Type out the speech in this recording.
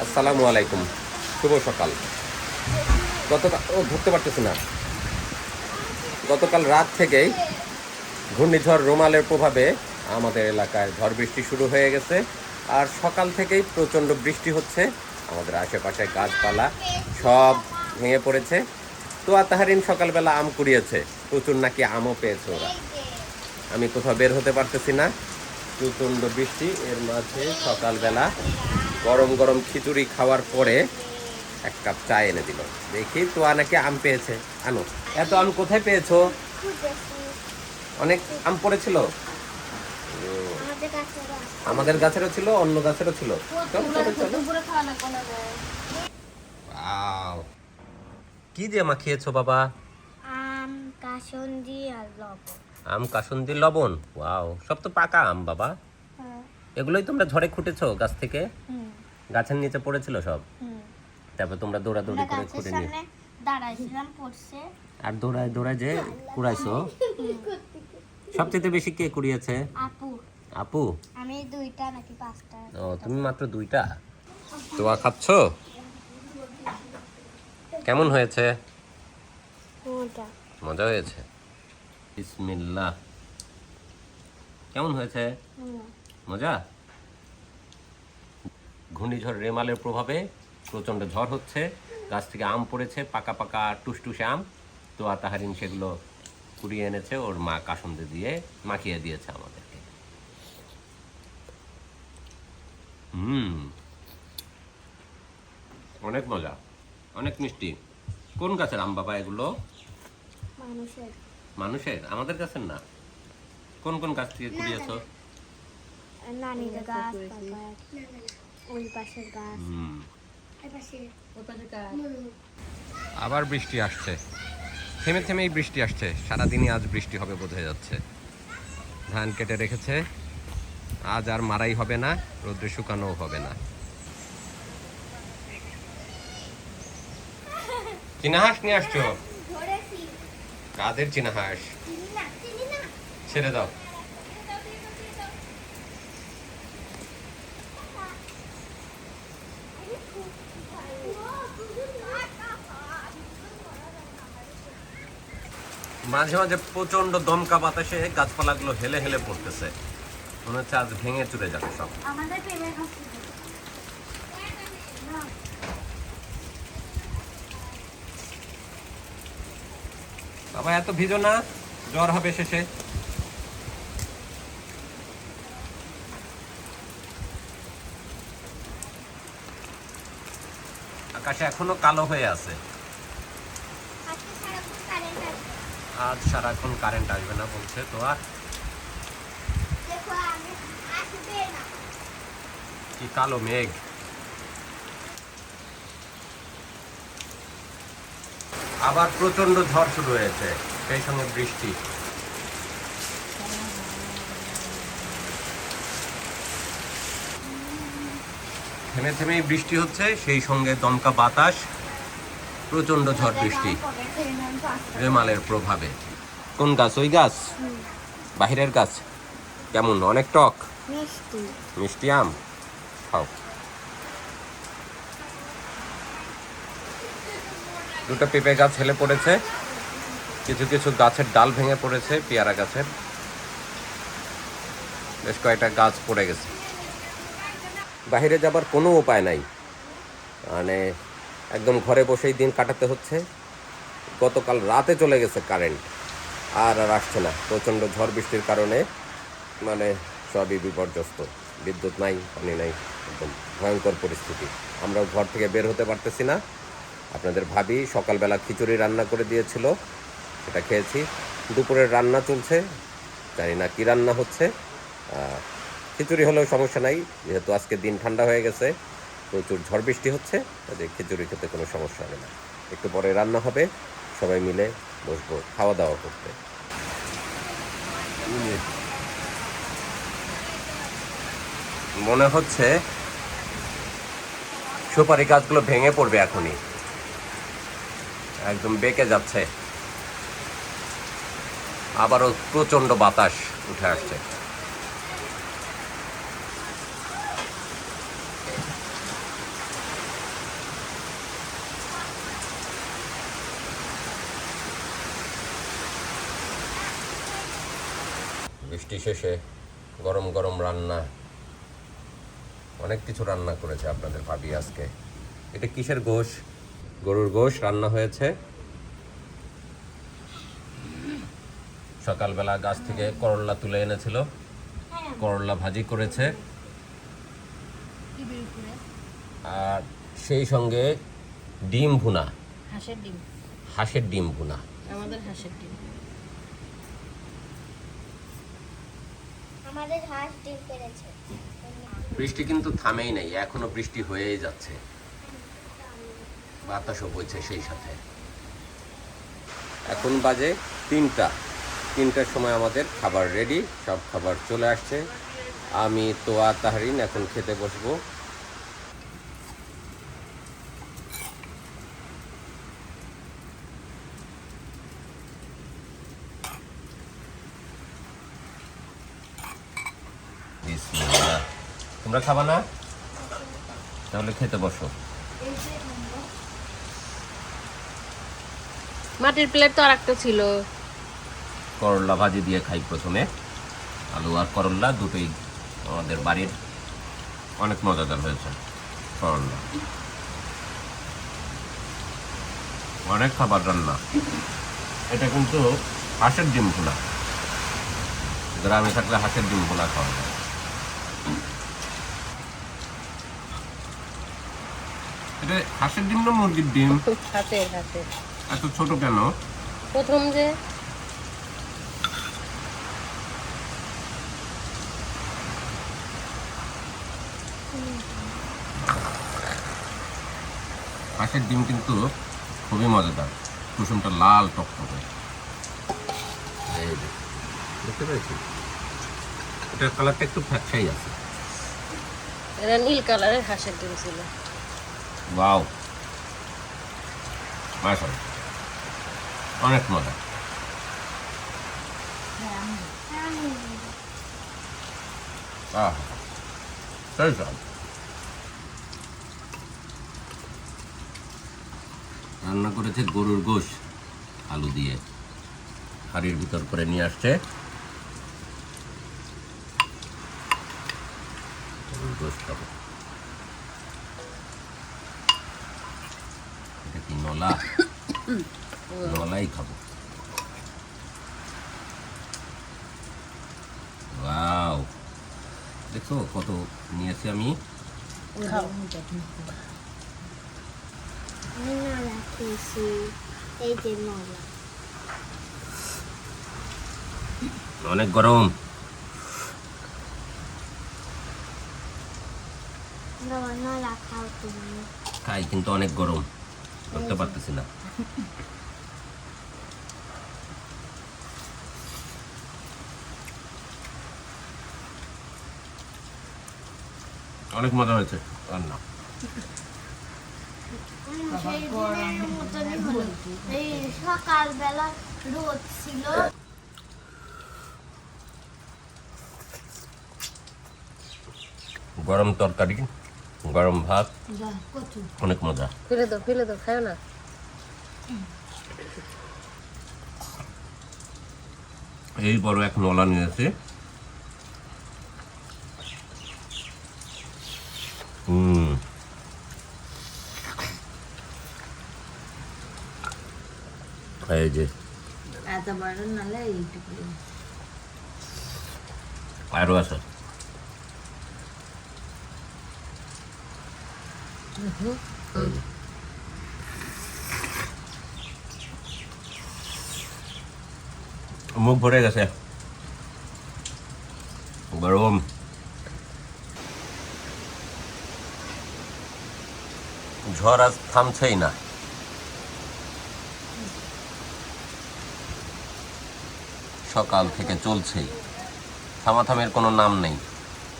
আসসালামু আলাইকুম। শুভ সকাল। গতকাল ও, ধরতে পারতেছি না। গতকাল রাত থেকেই ঘূর্ণিঝড় রোমালের প্রভাবে আমাদের এলাকায় ঝড় বৃষ্টি শুরু হয়ে গেছে। আর সকাল থেকেই প্রচণ্ড বৃষ্টি হচ্ছে। আমাদের আশেপাশে গাছপালা সব ভেঙে পড়েছে। তো আর তাহারিন সকালবেলা আম কুড়িয়েছে। প্রচুর নাকি আমও পেয়েছে ওরা। আমি কোথাও বের হতে পারতেছি না। প্রচণ্ড বৃষ্টি, এর মাঝে সকালবেলা গরম গরম খিচুড়ি খাওয়ার পরে এক কাপ চা এনে দিল। দেখি তো নাকি আম পেয়েছে। আনো, এত আম কোথায় পেয়েছ? অনেক আম পড়েছিল? আমাদের গাছেরও ছিল, অন্য গাছেরও ছিল। কি দিয়ে মাখিয়েছো বাবা? আম, কাসন্দি আর লবণ। আম কাসুন্দি লবণ। ওয়াও সব তো পাকা আম বাবা। হ্যাঁ। এগুলোই তোমরা ঝড়ে খুঁটেছো গাছ থেকে? গাছের নিচে পড়েছিল সব? তারপর তোমরা দৌড়াদৌড়ি করে খুঁটে নিয়ে দাঁড়াইছিলাম পড়ছে। আর দৌড়ায় দৌড়ায় যে কুড়াইছো? সবচেয়ে বেশি কে কুড়িয়েছে? আপু। আপু? আমি দুইটা নাকি পাঁচটা? ও তুমি মাত্র দুইটা? তোয়া খাচ্ছ? কেমন হয়েছে? মজা হয়েছে? বিসমিল্লাহ। কেমন হয়েছে? মজা? ঘূর্ণিঝড় রেমালের প্রভাবে প্রচণ্ড ঝড় হচ্ছে গাছ থেকে আম পড়েছে পাকা পাকা টুসটুসে আম। তো তাহারিন সেগুলো কুড়িয়ে এনেছে ওর মা কাসন্দে দিয়ে মাখিয়ে দিয়েছে আমাদেরকে। হুম। অনেক মজা অনেক মিষ্টি। কোন গাছের আম বাবা এগুলো? মানুষের। মানুষের আমাদের কাছে না। কোন কোন গাছ থেকে কুড়িয়েছো? নানির গাছ ওই পাশের গাছ। হুম। আবার বৃষ্টি আসছে। থেমে থেমেই বৃষ্টি আসছে। সারাদিনই আজ বৃষ্টি হবে বোঝা যাচ্ছে। ধান কেটে রেখেছে। আজ আর মারাই হবে না রোদ্রে শুকানোও হবে না। চীনা হাঁস নিয়ে আসছো? কাদের চীনা হাঁস? ছেড়ে দাও। মাঝে মাঝে প্রচণ্ড দমকা বাতাসে গাছপালাগুলো হেলে হেলে পড়তেছে। মনে হচ্ছে আজ ভেঙে চুরে যাবে সব। আমাদের প্রেমের কাছে বাবা এত ভিজো না। জ্বর হবে শেষে। আকাশে এখনও কালো হয়ে আছে। আজকে সারাক্ষণ কারেন্ট আজ সারাক্ষণ কারেন্ট আসবে না বলছে তো আর। কি কালো মেঘ। আবার প্রচণ্ড ঝড় শুরু হয়েছে সেই সঙ্গে বৃষ্টি। থেমে থেমেই বৃষ্টি হচ্ছে সেই সঙ্গে দমকা বাতাস প্রচণ্ড ঝড় বৃষ্টি। রেমালের প্রভাবে। কোন গাছ? ওই গাছ? বাহিরের গাছ। কেমন? অনেক টক? মিষ্টি। মিষ্টি আম? খাও। দুটো পেঁপে গাছ হেলে পড়েছে, কিছু কিছু গাছের ডাল ভেঙে পড়েছে, পেয়ারা গাছের। বেশ কয়েকটা গাছ পড়ে গেছে। বাইরে যাবার কোনো উপায় নাই। মানে একদম ঘরে বসেই দিন কাটাতে হচ্ছে। গতকাল রাতে চলে গেছে কারেন্ট, আর আর আসছে না। প্রচণ্ড ঝড় বৃষ্টির কারণে মানে সবই বিপর্যস্ত। বিদ্যুৎ নাই, পানি নাই, একদম ভয়ঙ্কর পরিস্থিতি। আমরাও ঘর থেকে বের হতে পারতেছি না। আপনাদের ভাবি সকালবেলা খিচুড়ি রান্না করে দিয়েছিল, সেটা খেয়েছি। দুপুরের রান্না চলছে, জানি না কী রান্না হচ্ছে। খিচুড়ি হলেও সমস্যা নাই, যেহেতু আজকে দিন ঠান্ডা হয়ে গেছে, প্রচুর ঝড় বৃষ্টি হচ্ছে কাজে খিচুড়ি খেতে কোনো সমস্যা হবে না। একটু পরে রান্না হবে, সবাই মিলে বসবো খাওয়া দাওয়া করতে। মনে হচ্ছে সুপারি গাছগুলো ভেঙে পড়বে এখনই। একদম বেঁকে যাচ্ছে। আবারও প্রচণ্ড বাতাস উঠে আসছে। বৃষ্টি শেষে গরম গরম রান্না। অনেক কিছু রান্না করেছে আপনাদের ভাবি আজকে। এটা কিসের ঘোষ গরুর গোশ রান্না হয়েছে। সকালবেলা গাছ থেকে করল্লা তুলে এনেছিল। করল্লা ভাজি করেছে। আর সেই সঙ্গে ডিম ভুনা। হাঁসের ডিম। হাঁসের ডিম ভুনা। আমাদের হাঁসের ডিম। আমাদের হাঁস ডিম পেরেছে। বৃষ্টি কিন্তু থামেই নাই এখনও বৃষ্টি হয়েই যাচ্ছে। বাতাসও বইছে সেই সাথে। এখন বাজে তিনটা। তিনটার সময় আমাদের খাবার রেডি সব খাবার চলে আসছে। আমি তোয়া তাহারিন, এখন খেতে বসবো। তোমরা খাবা না? তাহলে খেতে বসো। মাটির প্লেট তো আর একটা ছিল। করলা ভাজি দিয়ে খাই প্রথমে। আলু আর করল্লা দুটোই আমাদের বাড়ির। অনেক মজাদার হয়েছে করল্লা অনেক খাবার রান্না। এটা কিন্তু হাঁসের ডিম ভুনা। গ্রামে থাকলে হাঁসের ডিম ভুনা খাওয়া যায়। এটা হাঁসের ডিম না মুরগির ডিম? হাতের হাতে এত ছোট কেন? প্রথম যে হাঁসের ডিম কিন্তু খুবই মজাদার। কুসুমটা লাল টকটকে যে, দেখতে পেয়েছি? এটার কালারটা একটু ফ্যাকসাই আছে। এটা নীল কালারের হাঁসের ডিম ছিল। ওয়াও মাশাল অনেক মজা। আহ রান্না করেছে গরুর গোশ, আলু দিয়ে। হাড়ির ভিতর করে নিয়ে আসছে। গরুর গোশ খাব। এটা কি নলাই খাব ওয়াও দেখো কত নিয়েছি আমি। অনেক গরম। খাই কিন্তু অনেক গরম। করতে পারতেছি না। অনেক মজা হয়েছে রান্না। সকালবেলা রোদ ছিল গরম তরকারি গরম ভাত অনেক মজা। ফেলে দাও ফেলে দাও খাও না। এই বড় এক নলা নিয়েছে হুম এই যে এত বড় নালে এইটুকু আরও আছে এই যে। মুখ ভরে গেছে গরম ঝড় আজ থামছেই না সকাল থেকে চলছেই। থামাথামের কোনো নাম নেই।